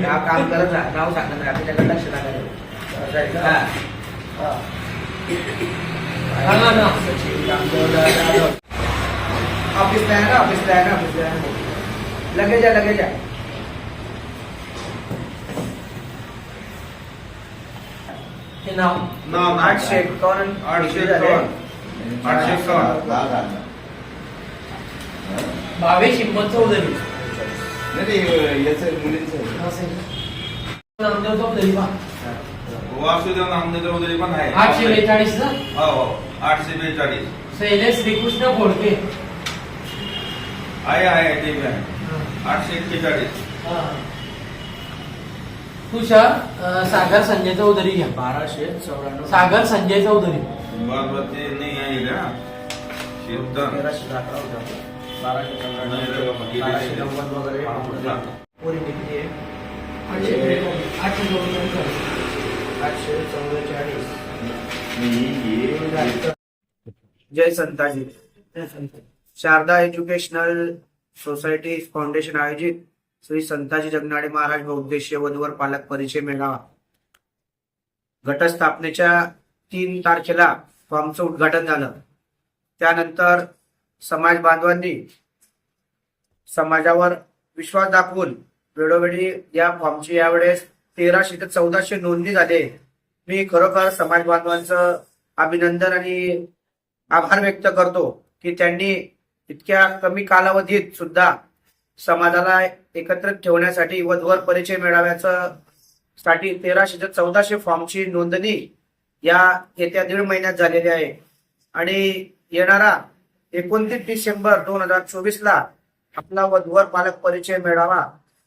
नाव काम करत राहा नाव सांगत राहा त्याच्याकडे लक्ष टाकायचं हा. सचिन रामदेव जाधव. ऑफिसला आहे ना ऑफिसला आहे ना ऑफिसला आहे ना. लगेच या लगेच या हे नाव नाव आठशे एकावन्न आठशे झाले. एकावन्न. आठशे एकावन्न. भावेश हिंमत चौधरी. नामदेव चौधरी पहा. वासुदेव नामदेव चौधरी पण आहे. आठशे बेचाळीस ना? हो हो आठशे बेचाळीस. शैलेश श्रीकृष्ण घोडके आहे आहे ते आहे. आठशे एक्केचाळीस. तुषार सागर संजय चौधरी घ्या. बाराशे चौऱ्याण्णव. सागर संजय चौधरी. बरोबर ते नाही आहे का तेराशे अकरा होता. बाराशे नव्वद वगैरे पोरी आठशे आठशे आठशे चौवेचाळीस जय Santaji. Sharada educational society foundation आयोजित श्री संताजी जगनाडे महाराज व बहुउद्देशीय वधूवर पालक परिचय मेळावा. घटस्थापनेच्या तीन तारखेला फॉर्मचं उद्घाटन झालं. त्यानंतर समाज बांधवांनी समाजावर विश्वास दाखवून वेळोवेळी या फॉर्मची यावेळेस तेराशे ते चौदाशे नोंदणी झाले. मी खरोखर समाज बांधवांचं अभिनंदन आणि आभार व्यक्त करतो की त्यांनी इतक्या कमी कालावधीत सुद्धा समाजाला एकत्रित ठेवण्यासाठी वधूवर परिचय मिळाव्याचं साठी तेराशे ते चौदाशे फॉर्मची नोंदणी या येत्या दीड महिन्यात झालेली आहे. आणि येणारा एकोणतीस डिसेंबर दोन हजार चोवीस ला आपला वधूवर पालक परिचय मेळावा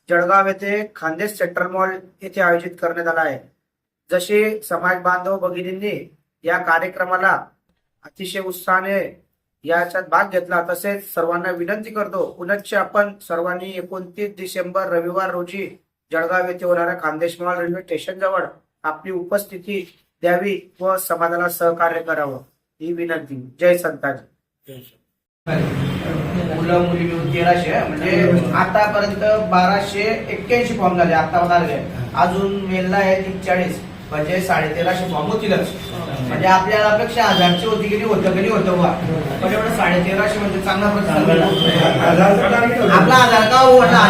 जळगाव येथे खानदेश सेंट्रल मॉल येथे आयोजित करण्यात आला आहे. जसे समाज बांधव भगिनींनी या कार्यक्रमाला अतिशय उत्साहाने याच्यात भाग घेतला तसेच सर्वांना विनंती करतो पुनश्च आपण सर्वांनी एकोणतीस डिसेंबर रविवार रोजी जळगाव येथे होणाऱ्या खानदेश मॉल रेल्वे स्टेशन जवळ आपली उपस्थिती द्यावी व समाजाला सहकार्य करावं ही विनंती. जय संताजी. मुलं मुली मिळून तेराशे म्हणजे आतापर्यंत बाराशे एक्क्याऐंशी फॉर्म झाले आता झाले अजून मेलला आहे तीनचाळीस म्हणजे साडे तेराशे फॉर्म होतीलच. म्हणजे आपल्याला अपेक्षा हजारची होती की नाही होतं की नाही होतं बुवा. पण एवढं साडे तेराशे म्हणजे चांगला आपला आधार का हो आधार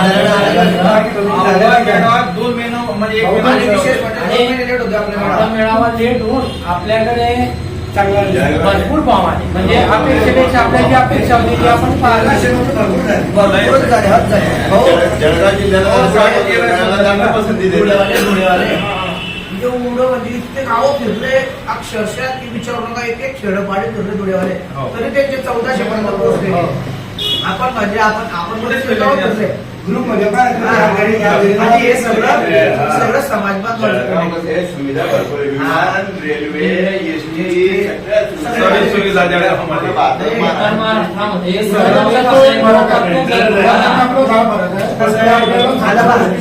दोन महिने म्हणजे विशेष म्हणजे दोन महिने लेट होते आपला आपल्याला मेळावा लेट होऊन आपल्याकडे भरपूर फॉर्म आले म्हणजे अपेक्षेपेक्षा आपल्या जी अपेक्षा होती ती आपण हो. जळगाव जिल्ह्याला पसंती देते. म्हणजे एवढं म्हणजे इतके गावं फिरले अक्षरशः ती विचारू नका एक एक खेडपाडे फिरले धुळेवाले तरी त्यांचे चौदाशे पर्यंत पोहोचले आपण म्हणजे आपण आपण काय हा, आणि हे सगळं सगळं. सुविधा भरपूर आहे. विमान रेल्वे एस टी सगळी सुविधा द्यायला आम्हाला. उत्तर महाराष्ट्रामध्ये सर्वांचा तो एक मोठा खूप झालं बा.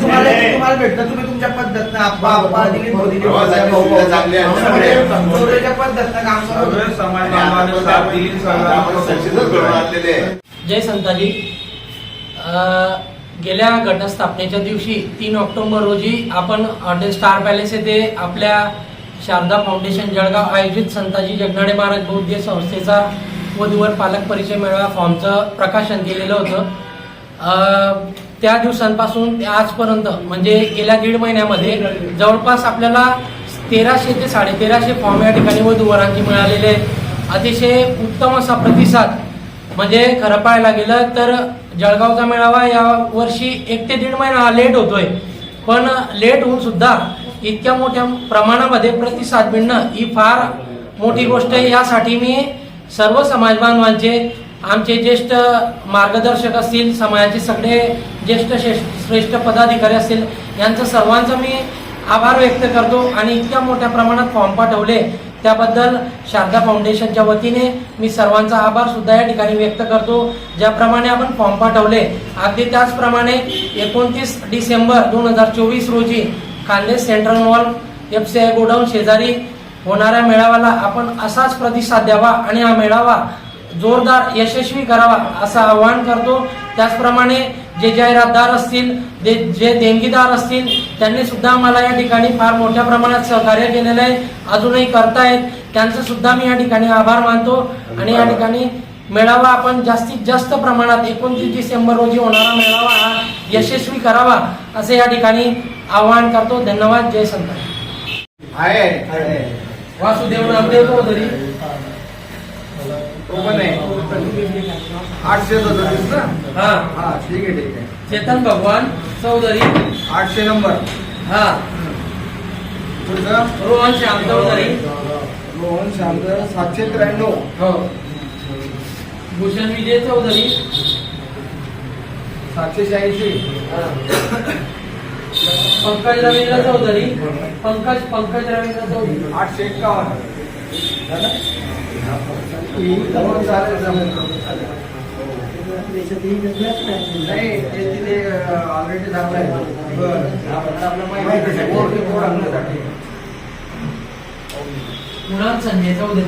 तुम्हाला तुम्हाला भेटतं. तुम्ही तुमच्या पद्धतीनं आप्पा आप्पा दिली भाऊ दिली. सगळी भाऊ, सुविधा भाऊ. चांगली आहे. सगळे चौऱ्याच्या पद्धतीनं काम करत सगळे होते. समाज आणि आपण बांधवांनी साथ दिली आपण सक्सेसच करून आणलेले आहे. जय संताजी. अं, गेल्या घटस्थापनेच्या दिवशी तीन ऑक्टोबर रोजी आपण हॉटेल स्टार पॅलेस येथे आपल्या शारदा फाउंडेशन जळगाव आयोजित संताजी जगनाडे महाराज बौद्ध संस्थेचा वधूवर पालक परिचय मेळावा फॉर्मचं प्रकाशन केलेलं होतं. त्या दिवसांपासून ते आजपर्यंत म्हणजे गेल्या दीड महिन्यामध्ये जवळपास आपल्याला तेराशे ते साडेतेराशे फॉर्म या ठिकाणी वधूवरांची मिळालेले आहेत. अतिशय उत्तम असा प्रतिसाद म्हणजे खरं पाहायला गेलं तर जळगावचा मेळावा या वर्षी एक ते दीड महिना हा लेट होतोय. पण लेट होऊन सुद्धा इतक्या मोठ्या प्रमाणामध्ये प्रतिसाद मिळणं ही फार मोठी गोष्ट आहे. यासाठी मी सर्व समाज बांधवांचे आमचे ज्येष्ठ मार्गदर्शक असतील समाजाचे सगळे ज्येष्ठ श्रेष्ठ श्रेष्ठ पदाधिकारी असतील यांचं सर्वांचं मी आभार व्यक्त करतो आणि इतक्या मोठ्या प्रमाणात फॉर्म पाठवले. त्याबद्दल शारदा फाउंडेशनच्या वतीने मी सर्वांचा आभार सुद्धा या ठिकाणी व्यक्त करतो. ज्याप्रमाणे आपण फॉर्म पाठवले अगदी त्याचप्रमाणे एकोणतीस डिसेंबर दोन हजार चोवीस रोजी Khandesh central mall F C I godown शेजारी होणाऱ्या मेळाव्याला आपण असाच प्रतिसाद द्यावा आणि हा मेळावा जोरदार यशस्वी करावा असं आवाहन करतो. त्याचप्रमाणे जे जाहिरातदार असतील जे जे देणगीदार असतील त्यांनी सुद्धा मला या ठिकाणी फार मोठ्या प्रमाणात सहकार्य केलेलं आहे. अजूनही करतायत. त्यांचं सुद्धा मी या ठिकाणी आभार मानतो. आणि या ठिकाणी मेळावा आपण जास्तीत जास्त प्रमाणात एकोणतीस डिसेंबर रोजी होणारा मेळावा हा यशस्वी करावा असे या ठिकाणी आवाहन करतो. धन्यवाद. जय संत. वासुदेव नामदेव आहे. आठशे सदतीस ना? हा. हा ठीक आहे ठीक आहे. चेतन भगवान चौधरी. आठशे नंबर. हा. पुढचं? रोहन श्याम चौधरी. रोहन शांत सातशे त्र्याण्णव. हो. भूषण विजय चौधरी. सातशे शहाऐंशी. पंकज रवींद्र चौधरी. पंकज पंकज रवींद्र चौधरी. आठशे एक्कावन्न तिथे ऑलरेडी झालंय आहे बोर्ड संजय चौधरी